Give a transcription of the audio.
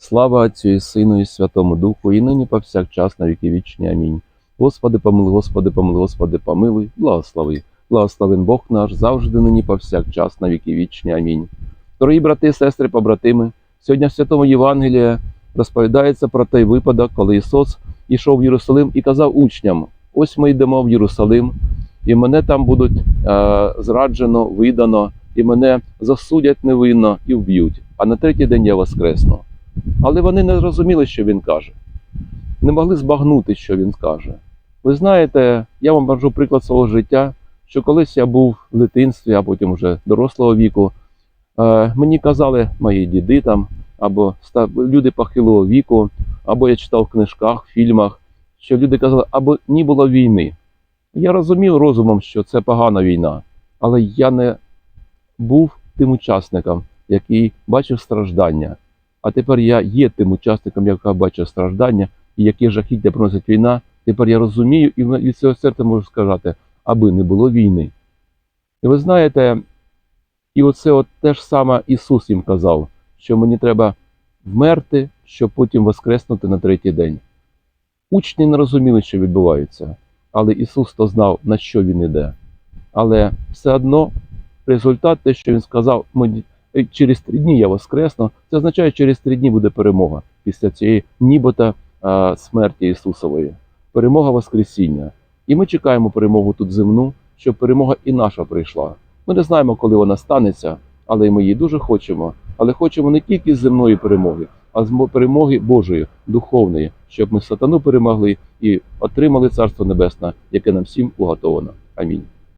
Слава Отцю і Сину і Святому Духу, і нині повсякчас на віки вічні. Амінь. Господи, помилуй, Господи, помилуй, Господи, помилуй, благослови. Благословен Бог наш завжди нині повсякчас на віки вічні. Амінь. Дорогі брати, сестри, побратими, сьогодні в Святому Євангелії розповідається про той випадок, коли Ісус ішов в Єрусалим і казав учням: ось ми йдемо в Єрусалим, і мене там будуть е, зраджено, видано, і мене засудять невинно і вб'ють. А на третій день я воскресну. Але вони не зрозуміли, що він каже, не могли збагнути, що він каже. Ви знаєте, я вам кажу приклад свого життя, що колись я був в дитинстві, а потім вже дорослого віку. Е, мені казали мої діди там, або люди похилого віку, або я читав в книжках, фільмах, що люди казали, або ні було війни. Я розумів розумом, що це погана війна, але я не був тим учасником, який бачив страждання. А тепер я є тим учасником, який бачив страждання, і яке жахіття приносить війна. Тепер я розумію і від цього серця можу сказати, аби не було війни. І ви знаєте, і оце от те ж саме Ісус їм казав, що мені треба вмерти, щоб потім воскреснути на третій день. Учні не розуміли, що відбувається, але Ісус то знав, на що він іде. Але все одно результат, те, що він сказав, «Е, через три дні я воскресну, це означає, що через три дні буде перемога після цієї нібито смерті Ісусової. Перемога Воскресіння. І ми чекаємо перемогу тут земну, щоб перемога і наша прийшла. Ми не знаємо, коли вона станеться, але ми її дуже хочемо. Але хочемо не тільки земної перемоги, а з перемоги Божої, духовної, щоб ми сатану перемогли і отримали Царство Небесне, яке нам всім уготовано. Амінь.